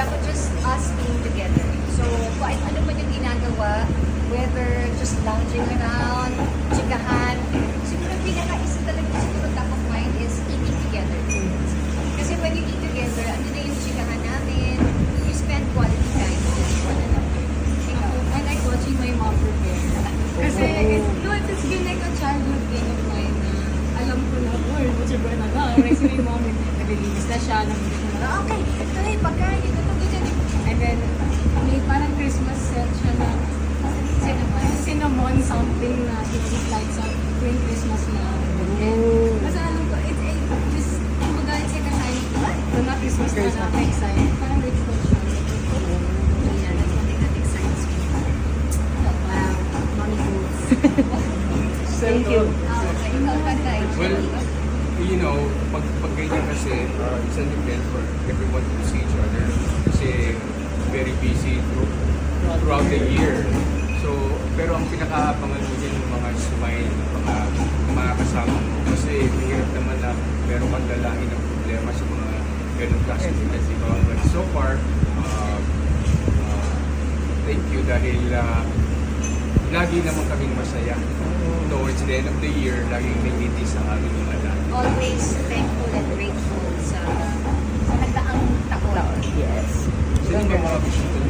ako just us being together. So, kahit ano man yung ginagawa, whether just lounging around, chikahan, siguro pinaka-isa talaga siguro top of mind is eating together. Kasi when you eat together, ano na yung chikahan namin, you spend quality time with one another. Ikaw. I like watching my mom prepare. Kasi, no, it's been like a childhood thing of mine na alam ko na, oh, butcher ba na lang. Kasi my mom, naglilinis na siya, naglilinis na lang. Okay, ito na yung pagkain, ito to, ganyan. And then, may parang Christmas set siya na cinnamon, cinnamon something na it is like sa tuwing Christmas na. And, kasi alam ko, it's a, this, kumbaga, it's like a sign, ito na Christmas na nakaka-excite. Parang ritual siya. Wow, mommy foods. Thank you. Okay. Ikaw, Tagay. Well, you know, pag, pag ganyan kasi, uh, it's an event for everyone to see each other. Kasi very busy through, throughout the year. So, pero ang pinaka-abangan mo din yung mga smile ng mga, mga kasama mo. Kasi mahirap naman na meron kang dalahin ng problema sa mga ganun klase ng events, di ba? But so far, uh, uh, thank you dahil uh, lagi naman kaming masaya. Towards the end of the year, laging may ngiti sa aming mga lahat. always thankful and grateful sa sa nagdaang taon. Yes. Sino ba mga naman?